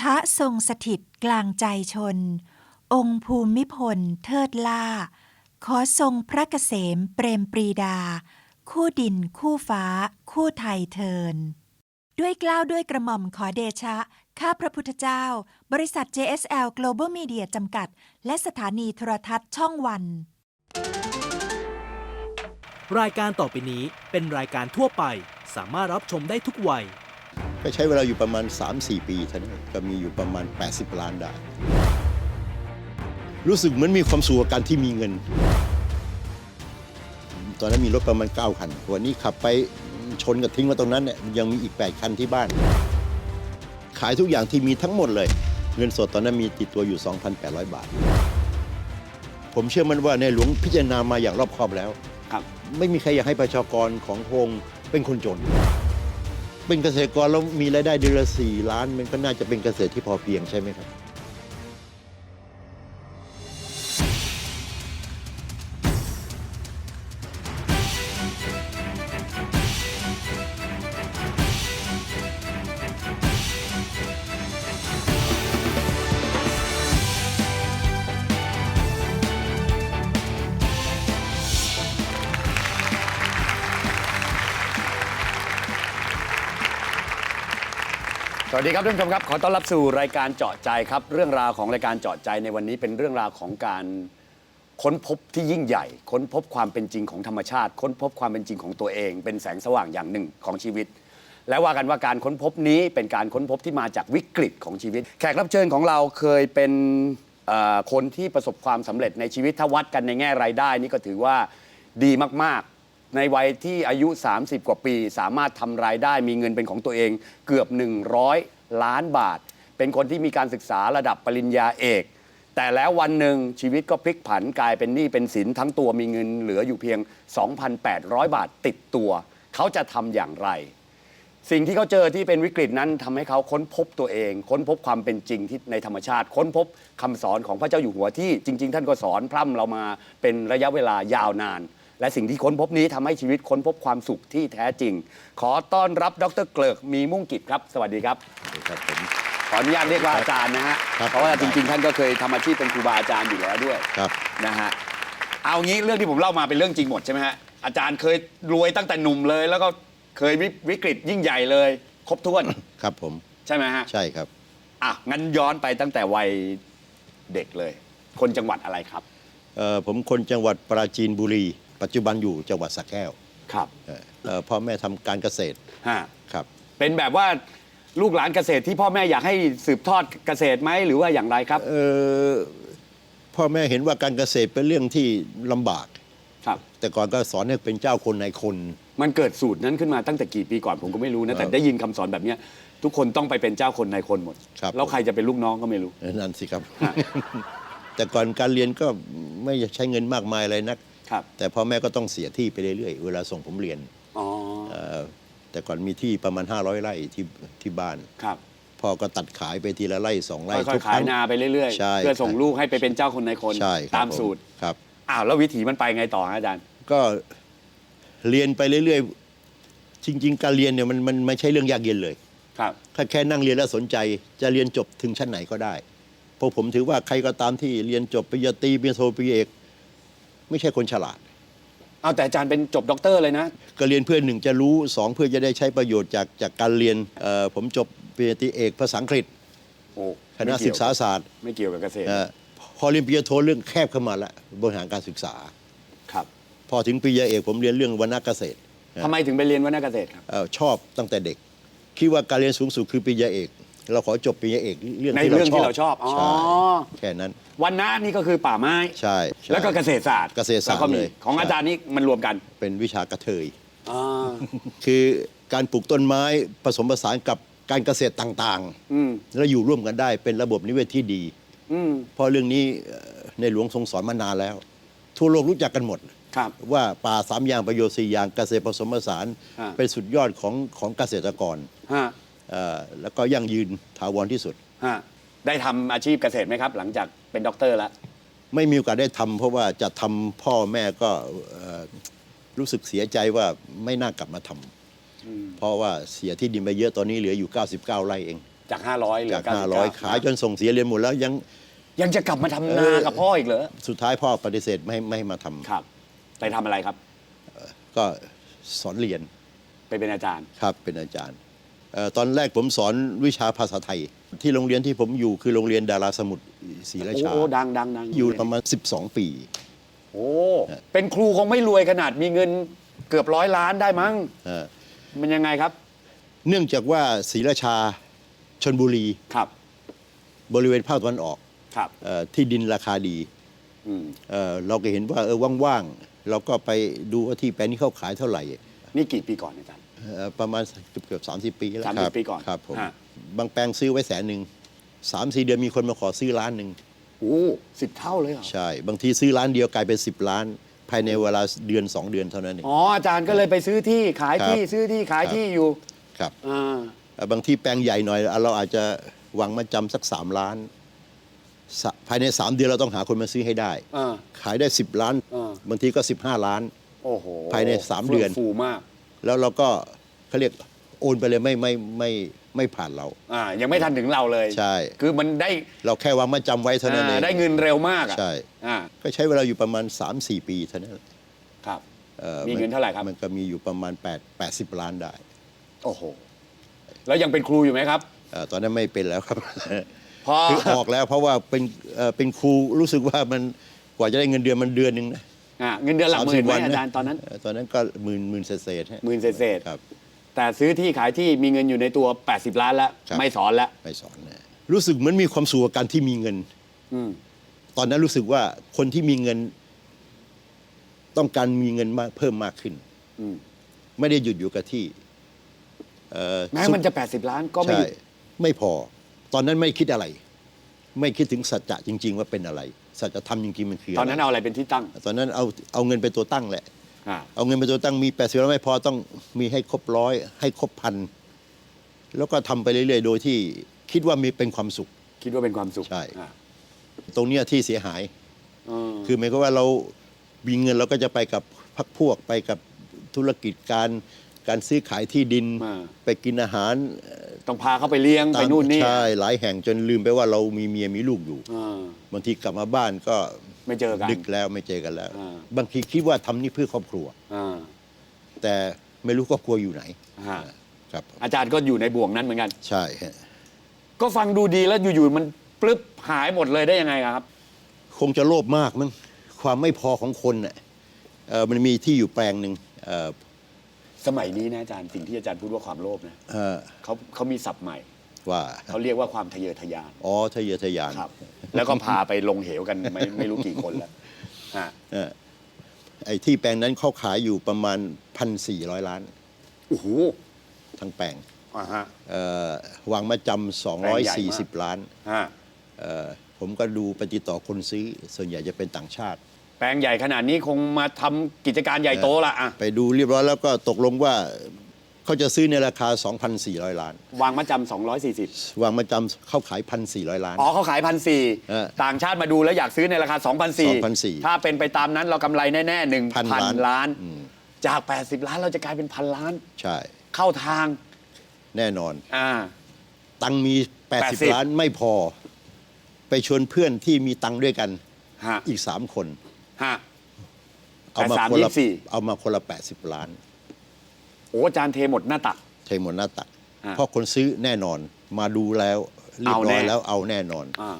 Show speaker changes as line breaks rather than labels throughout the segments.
ทะทรงสถิตกลางใจชน องค์ภูมิพลเทิดล่า ขอทรงพระเกษมเปรมปรีดา คู่ดินคู่ฟ้า คู่ไทยเทิน ด้วยกล้าวด้วยกระหม่อมขอเดชะ ข้าพระพุทธเจ้า บริษัท JSL Global Media จำกัด และสถานีโทรทัศน์ช่องวัน
รายการต่อไปนี้เป็นรายการทั่วไป สามารถรับชมได้ทุกวัย
ก็ใช้เวลาอยู่ประมาณ 3-4 ปีเท่านั้นก็มีอยู่ประมาณ 80 ล้านได้รู้สึกเหมือนมีความสุขกับการที่มีเงิน ตอนนั้นมีรถประมาณ 9 คัน วันนี้ขับไปชนกับทิ้งไว้ตรงนั้นเนี่ยยังมีอีก 8 คันที่บ้าน ขายทุกอย่างที่มีทั้งหมดเลย เงินสดตอนนั้นมีติดตัวอยู่ 2,800 บาท ผมเชื่อมันว่าในหลวงพิจารณามาอย่างรอบคอบแล้ว
ครับ
ไม่มีใครอยากให้ประชากรของพระองค์เป็นคนจน เป็นเกษตรกรแล้วมีรายได้เดือนละสี่ล้าน มันก็น่าจะเป็นเกษตรที่พอเพียงใช่ไหมครับ
สวัสดีครับท่านผู้ชมครับ ขอต้อนรับสู่รายการเจาะใจครับ เรื่องราวของรายการเจาะใจในวันนี้เป็นเรื่องราวของการค้นพบที่ยิ่งใหญ่ ค้นพบความเป็นจริงของธรรมชาติ ค้นพบความเป็นจริงของตัวเอง เป็นแสงสว่างอย่างหนึ่งของชีวิต และว่ากันว่าการค้นพบนี้เป็นการค้นพบที่มาจากวิกฤตของชีวิต แขกรับเชิญของเราเคยเป็นเอ่อคนที่ประสบความสำเร็จในชีวิตถ้าวัดกันในแง่รายได้นี่ก็ถือว่าดีมากๆ ในวัยที่อายุ 30 กว่าปี สามารถทำรายได้มีเงินเป็นของตัวเองเกือบ 100 ล้านบาท เป็นคนที่มีการศึกษาระดับปริญญาเอก แต่แล้ววันหนึ่งชีวิตก็พลิกผันกลายเป็นหนี้เป็นสินทั้งตัวมีเงินเหลืออยู่เพียง 2,800 บาทติดตัว เขาจะทำอย่างไร สิ่งที่เขาเจอที่เป็นวิกฤตนั้นทำให้เขาค้นพบตัวเอง ค้นพบความเป็นจริงที่ในธรรมชาติ ค้นพบคำสอนของพระเจ้าอยู่หัวที่จริง ๆ ท่านก็สอนพร่ำเรามาเป็นระยะเวลายาวนาน และสิ่งที่ค้นพบนี้ทำให้ชีวิตค้นพบความสุขที่แท้จริง ขอต้อนรับดรเกลิกมีมุ่งกิจครับ สวัสดีครับ
ครับผม
ขออนุญาตเรียกว่าอาจารย์นะฮะ
ครับ
เพราะว่าจริงๆ ท่านก็เคยทำอาชีพเป็นครูบาอาจารย์อยู่แล้วด้วย
ครับ
นะฮะ เอางี้เรื่องที่ผมเล่ามาเป็นเรื่องจริงหมดใช่ไหมฮะ อาจารย์เคยรวยตั้งแต่หนุ่มเลย แล้วก็เคยวิวิกฤตยิ่งใหญ่เลย ครบถ้วน
ครับผม
ใช่ไหมฮะ
ใช่ครับ
อะ งั้นย้อนไปตั้งแต่วัยเด็กเลย คนจังหวัดอะไรครับ
เอ่อผมคนจังหวัดปราจีนบุรี ปัจจุบันอยู่จังหวัดสระแก้ว
ครับ
เอ่อเอ่อพ่อแม่ทำการเกษตร
ฮะ
ครับ
เป็นแบบว่าลูกหลานเกษตรที่พ่อแม่อยากให้สืบทอดเกษตรไหมหรือว่าอย่างไรครับ
เอ่อพ่อแม่เห็นว่าการเกษตรเป็นเรื่องที่ลำบาก
ครับ
แต่ก่อนก็สอนให้เป็นเจ้าคนนายคน
มันเกิดสูตรนั้นขึ้นมาตั้งแต่กี่ปีก่อนผมก็ไม่รู้นะแต่
ครับ
ได้ยินคำสอนแบบเนี้ยทุกคนต้องไปเป็นเจ้าคนนายคนหมด
ครับ
แล้วใครจะเป็นลูกน้องก็ไม่รู้
เออนั่นสิครับ
ฮะ
แต่ก่อนการเรียนก็ไม่ใช้เงินมากมายอะไรนัก
ครับ
แต่พ่อแม่ก็ต้องเสียที่ไปเรื่อยๆ เวลาส่งผมเรียน
อ๋อ
เอ่อแต่ก่อนมีที่ประมาณ 500 ไร่ที่ที่บ้าน
ครับ
พ่อก็ตัดขายไปทีละไร่สองไร่
ค่อ
ทุ
ย
ก
ๆ
ค
ขาย
รั้ง
นาไปเรื่อย
ใช่
ๆเพื่อส่ง
ครับ
ลูกให้ไปเป็นเจ้าคนนายคน
ใช่ครับ
ตาม
ผ
สูตร
ครับ
อ้าวแล้ววิถีมันไปไงต่อฮะอาจารย์
ก็เรียนไปเรื่อยๆ จริง ๆ การเรียนเนี่ยมันมันไม่ใช่เรื่องยากเย็นเลย
ครับ
ถ้าแค่นั่งเรียนแล้วสนใจจะเรียนจบถึงชั้นไหนก็ได้เพราะผมถือว่าใครก็ตามที่เรียนจบปริญญาตรีปริญญาโทปริญญาเอก ไม่ใช่คนฉลาด
เอาแต่อาจารย์เป็นจบด็อกเตอร์เลยนะ
ก็เรียนเพื่อหนึ่งจะรู้สองเพื่อจะได้ใช้ประโยชน์จากจากการเรียนเอ่อผมจบปริญญาตรีเอกภาษาอังกฤษ
โอ้
คณะ
ไม่เกี่
ศึ
ยว
กษาศาสตร์
ไม่เกี่ยวกับเกษตร
เอ่อพอเรียนปริญญาโทเรื่องแคบเข้ามาละบริหารการศึกษา
ครับ
พอถึงปริญญาเอกผมเรียนเรื่องวรรณเกษตร
ทำไมถึงไปเรียนวรรณเกษตรครับ
เอ่อชอบตั้งแต่เด็ก คิดว่าการเรียนสูงสุดคือปริญญาเอก เราขอจบปริญญาเอกเรื่อง
ใน
ที่
เรื่องที่เราชอบอ๋อ
ใช่แค่นั้น
วันน้านี่ก็คือป่าไม้
ใช่ใช่
แล้วก็เกษตรศาสตร์
เกษตรศาสตร์
แล้วก็มี
เลย
ของ
ใช่
อาจารย์นี่มันรวมกัน
เป็นวิชากระเทย
อ่า
คือการปลูกต้นไม้ผสมผสานกับการเกษตรต่าง
อืม
ๆ แล้วอยู่ร่วมกันได้เป็นระบบนิเวศที่ดี
อืม
เพราะเรื่องนี้เอ่อในหลวงทรงสอนมานานแล้ว ทั่วโลกรู้จักกันหมด
ครับ
ว่าป่าสามอย่างประโยชน์สี่อย่างเกษตรผสมผสาน
ฮะ
เป็นสุดยอดของของเกษตรกร
ฮะ
เอ่อ แล้วก็ยั่งยืนถาวรที่สุด
ฮะได้ทำอาชีพเกษตรไหมครับ หลังจากเป็นด็อกเตอร์แล้ว
ไม่มีโอกาสได้ทำเพราะว่าจะทำพ่อแม่ก็เอ่อรู้สึกเสียใจว่าไม่น่ากลับมาทำเพราะว่าเสียที่ดินไปเยอะตอนนี้เหลืออยู่ 99 ไร่เอง
จาก 500เหลือ
จาก
99
500 ขายจนส่งเสียเรียนหมดแล้วยัง
ยังจะกลับมาทำ
เอ
นา
อ
กับพ่ออีกเหรอ
สุดท้ายพ่อปฏิเสธไม่ให้ไม่ให้มาทำ
ครับ ไปทำอะไรครับ
ก็สอนเรียน
ไปเป็นอาจารย์
ครับเป็นอาจารย์เอ่อ ตอนแรกผมสอนวิชาภาษาไทย ที่โรงเรียนที่ผมอยู่คือโรงเรียนดาราสมุทรศรีราชา
โอ้ดังดังดัง
อยู่ประมาณ 12 ปี
โอ้เป็นครูคงไม่รวยขนาดมีเงินเกือบร้อยล้านได้มั้ง
เออ
มันยังไงครับ
เนื่องจากว่าศรีราชาชนบุรี
ครับ
บริเวณภาคตะวันออก
ครับ
เออที่ดินราคาดี
อืม
เอ่อเราก็เห็นว่าเออว่างๆเราก็ไปดูว่าที่แปลงนี้เขาขายเท่าไหร่
นี่กี่ปีก่อนอาจารย์
เอ่อประมาณเกือบเกือบสามสิบปีแล้ว
30
ครับ
ปีก่อน
ครับผม
ฮะ
บางแปลงซื้อไว้แสนหนึ่งสามสี่เดือนมีคนมาขอซื้อล้านหนึ่ง
โอ้สิบเท่าเลยเหรอ
ใช่ บางทีซื้อล้านเดียวกลายเป็นสิบล้าน ภายในเวลาเดือนสองเดือนเท่านั้นเอง
อ๋อ อาจารย์ก็เลยไปซื้อที่ขายที่
ครับ
ซื้อที่ขาย
ครับ
ที่อยู่
ครับ
อ่า
เอ่อบางทีแปลงใหญ่หน่อยเราอาจจะวางมาจำสักสามล้านสะภายในสามเดือนเราต้องหาคนมาซื้อให้ได้
อ่า
ขายได้สิบล้าน
อ่า
บางทีก็สิบห้าล้าน
โอ้โห
ภายในสามเดือน
ฟื่งฟูมาก
แล้วเราก็เขาเรียกโอนไปเลยไม่ไม่ไม่ไม่ผ่านเรา
อ่ายังไม่ทันถึงเราเลย
ใช่
คือมันได้
เราแค่วางมาจำไว้เท่านั้นเอ
อ่างได้เงินเร็วมากอะ
ใช่
อ่า
ก็ใช้เวลาอยู่ประมาณ 3-4 ปีเท่านั้น
ครับ
อ่อ
มีเงินเท่าไหร่ครับ
มันก็มีอยู่ประมาณ8 80 ล้านได้
โอ้โหแล้วยังเป็นครูอยู่ไหมครับ
เอ่อตอนนั้นไม่เป็นแล้วครับ
พอ
คือออกแล้วเพราะว่าเป็นเอ่อเป็นครูรู้สึกว่ามันกว่าจะได้เงินเดือนมันเดือนหนึ่งนะ
อ่าเงินเดือนหลักหมื่นไหม
30
อา
นะ
จารย์ตอนนั้น
เตอนนั้นก็หมื่นหมื่นเศษๆฮะ
หมื่นเศษ
ครับ
ๆแต่ซื้อที่ขายที่มีเงินอยู่ในตัว 80 ล้านแล้ว
ครับ
ไม่สอนแล้ว
ไม่สอนนะรู้สึกเหมือนมีความสุขกับการที่มีเงิน
อืม
ตอนนั้นรู้สึกว่าคนที่มีเงิน ต้องการมีเงินมากเพิ่มมากขึ้น
อืม
ไม่ได้หยุดอยู่กับที่เอ่อ
แม้มันจะ 80 ล้านก็ไม่
ใช่
หยุด
ไม่พอ ตอนนั้นไม่คิดอะไร ไม่คิดถึงสัจจะจริง ๆ ว่าเป็นอะไร สัจธรรมจริงๆมันคือ
ตอนนั้น
อะไร
เอาอะไรเป็นที่ตั้ง
ตอนนั้นเอาเอาเงินเป็นตัวตั้งแหละ
อ่า
เอาเงินเป็นตัวตั้งมีแปดสิบแล้วไม่พอต้องมีให้ครบร้อยให้ครบพันแล้วก็ทำไปเรื่อยๆ โดยที่คิดว่ามีเป็นความสุข
คิดว่าเป็นความสุข
ใช่
อ่า
ตรงเนี้ยที่เสียหาย
เออ
คือหมายความว่าเรามีเงินเราก็จะไปกับพักพวกไปกับธุรกิจการ การซื้อขายที่ดิน
อ่า
ไปกินอาหาร
ต้องพาเขาไปเลี้ยงไปนู่นนี่
ใช่หลายแห่งจนลืมไปว่าเรามีเมียมีลูกอยู่
อ่า
บางทีกลับมาบ้านก็
ไม่เจอกัน
ดึกแล้วไม่เจอกันแล้ว
อ่า
บางทีคิดว่าทำนี่เพื่อครอบครัว
อ่า
แต่ไม่รู้ครอบครัวอยู่ไหน
ฮะ
ครับ
อาจารย์ก็อยู่ในบ่วงนั้นเหมือนกัน
ใช่ฮะ
ก็ฟังดูดีแล้วอยู่ๆมันปลึบหายหมดเลยได้ยังไงครับ
คงจะโลภมากมั้งความไม่พอของคนน่ะเอ่อมันมีที่อยู่แปลงหนึ่งเอ่อ
สมัยนี้นะอาจารย์สิ่งที่อาจารย์พูดว่าความโลภนะ
เอ่อ
เขาเขามีศัพท์ใหม่
ว่า
เขาเรียกว่าความทะเยอทะยาน
อ๋อทะเยอทะยาน
ครับ แล้วก็พาไปลงเหวกันไม่ไม่รู้กี่คนแล้วฮะ
เออไอ้ที่แปลงนั้นเขาขายอยู่ประมาณพันสี่ร้อยล้าน
โอ้โห
ทั้งแปลง
อ่าฮะ
เอ่อวางมาจำสอง
แปล
ร้อย
งใหญ่
สี่
มา
สิบ
ก
ล้าน
ฮะ
เอ่อผมก็ดูปฏิดต่อคนซื้อ ส่วนใหญ่จะเป็นต่างชาติ
แปลงใหญ่ขนาดนี้คงมาทำกิจการใหญ่โตละอะ
ไปดูเรียบร้อยแล้วก็ตกลงว่าเขาจะซื้อในราคา 2,400 ล้าน
วางมาจำสองร้อยสี่สิบ
วางมาจำเข้าขาย 1,400 ล้าน
อ๋อเขาขายพันสี่
เออ
ต่างชาติมาดูแล้วอยากซื้อในราคา2 0 0
2,400
ถ้าเป็นไปตามนั้นเรากำไรแน่ๆหนึ่ง
พัน
พัน
ล้าน
ล้าน
อืม
จาก 80 ล้านเราจะกลายเป็นพันล้าน
ใช่
เข้าทาง
แน่นอน
อ่า
ตังค์มี
80
80 ล้านไม่พอ ไปชวนเพื่อนที่มีตังค์ด้วยกัน
ฮะ
อีก 3 คน
ฮะ
เอามา
83
คนละ
24
เอามาคนละ 80 ล้าน
โอ้อาจารย์เทหมดหน้าตัก
เทหมดหน้าตัก
อะ
เพราะคนซื้อแน่นอนมาดูแล้วเรียบร้อย
เอาแน่
แล้วเอาแน่นอน
อ่า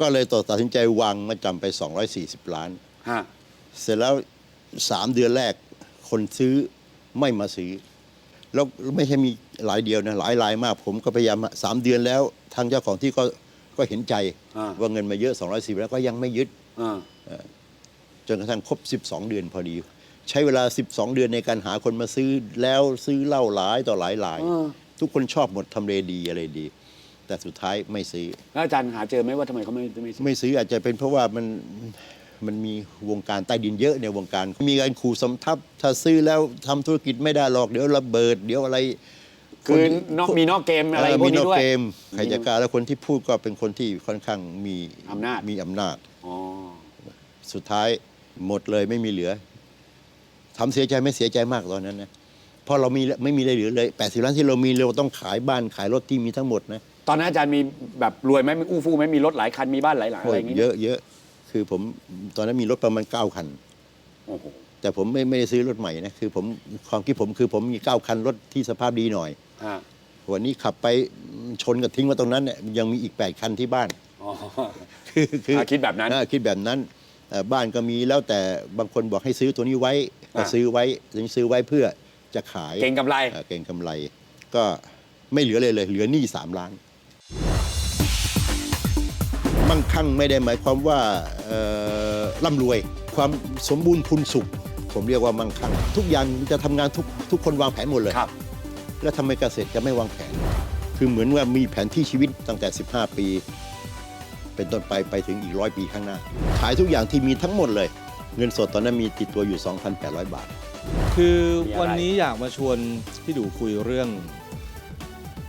ก็เลยตัดสินใจวางมาจำไป 240 ล้าน
ฮะ
เสร็จแล้วสามเดือนแรกคนซื้อไม่มาซื้อ แล้วไม่ใช่มีหลายเดียวนะหลายรายมาก ผมก็พยายามสามเดือนแล้ว ทางเจ้าของที่ก็ก็เห็นใจ
อ่า
ว่าเงินมาเยอะ210แล้วก็ยังไม่ยึด
อ่า
จนกระทั่งครบ 12 เดือนพอดี ใช้เวลา 12 เดือนในการหาคนมาซื้อแล้วซื้อเหล้าหลายต่อหลายราย
อ่า
ทุกคนชอบหมดทำเลดีอะไรดี แต่สุดท้ายไม่ซื้อ
แล้วอาจารย์หาเจอไหมว่าทำไมเขาไม่ไม่ซื้อ
ไม่ซื้ออาจจะเป็นเพราะว่ามันมันมีวงการใต้ดินเยอะในวงการ มีการขู่สำทับถ้าซื้อแล้วทำธุรกิจไม่ได้หรอกเดี๋ยวระเบิด เดี๋ยวอะไร
คือนอกมีนอกเกมอะไร
เออ
พว
มี
ก
น
นี้
อก
ด้วย
เกมใครจะกล้าแล้วคนที่พูดก็เป็นคนที่ค่อนข้างมี
อำนาจ
มีอำนาจ
อ๋อ
สุดท้าย หมดเลยไม่มีเหลือทำเสียใจไม่เสียใจมากตอนนั้นนะพเพราะเรามีไม่มีอะไรเหลือเลย80ล้านที่เรามีเราต้องขายบ้านขายรถที่มีทั้งหมดนะ
ตอนนั้นอาจารย์มีแบบรวยไหมมีอู้ฟู่ไหมมีรถหลายคันมีบ้านหลายหลังอะไรอย่างงี้
เยอะเยอะคือผมตอนนั้นมีรถประมาณ9คัน
โอ้โห
แต่ผมไม่ไม่ได้ซื้อรถใหม่นะคือผมความคิดผมคือผมมี9คันรถที่สภาพดีหน่อย
ฮะ
วันนี้ขับไปชนกับทิ้งไว้ตรงนั้นเนี่ยยังมีอีก8คันที่บ้าน
อ๋อ
คือคือ
อ่าคิดแบบนั้น
อ่าคิดแบบนั้นเอ่อ บ้านก็มีแล้วแต่บางคนบอกให้ซื้อตัวนี้ไว้ก็
อ่า
ซื้อไว้ซื้อไว้เพื่อจะขาย
เก่งกำไร
อ่าเก่งกำไร ก็ไม่เหลือเลยเลย เหลือหนี้สามล้านมั่งคั่งไม่ได้หมายความว่าเอ่อร่ำรวย ความสมบูรณ์พูนสุข ผมเรียกว่ามั่งคั่ง ทุกอย่างจะทำงานทุกทุกคนวางแผนหมดเลย
ครับ
แล้วทำไมเกษตรจะไม่วางแผน คือเหมือนว่ามีแผนที่ชีวิตตั้งแต่ 15 ปี เป็นต้นไปไปถึงอีกร้อยปีข้างหน้า ขายทุกอย่างที่มีทั้งหมดเลย เงินสดตอนนั้นมีติดตัวอยู่ 2,800 บาท
คือ
มีอะไร
วันนี้อยากมาชวนพี่ดูคุยเรื่อง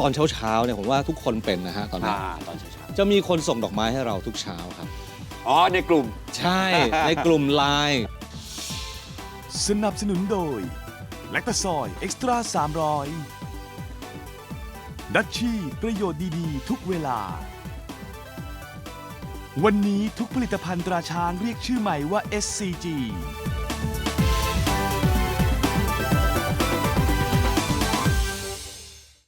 ตอนเช้าๆเนี่ยผมว่าทุกคนเป็นนะฮะตอนนี้
อ่าตอนเช้า
จะมีคนส่งดอกไม้ให้เราทุกเช้าครับ
ๆอ๋อในกลุ่ม
ใช่ ในกลุ่มไลน์
สนับสนุนโดย แลคตาซอยเอ็กซ์ตร้า300 ดัชชี่ประโยชน์ดี ๆ ทุกเวลา วันนี้ทุกผลิตภัณฑ์ตราช้างเรียกชื่อใหม่ว่า SCG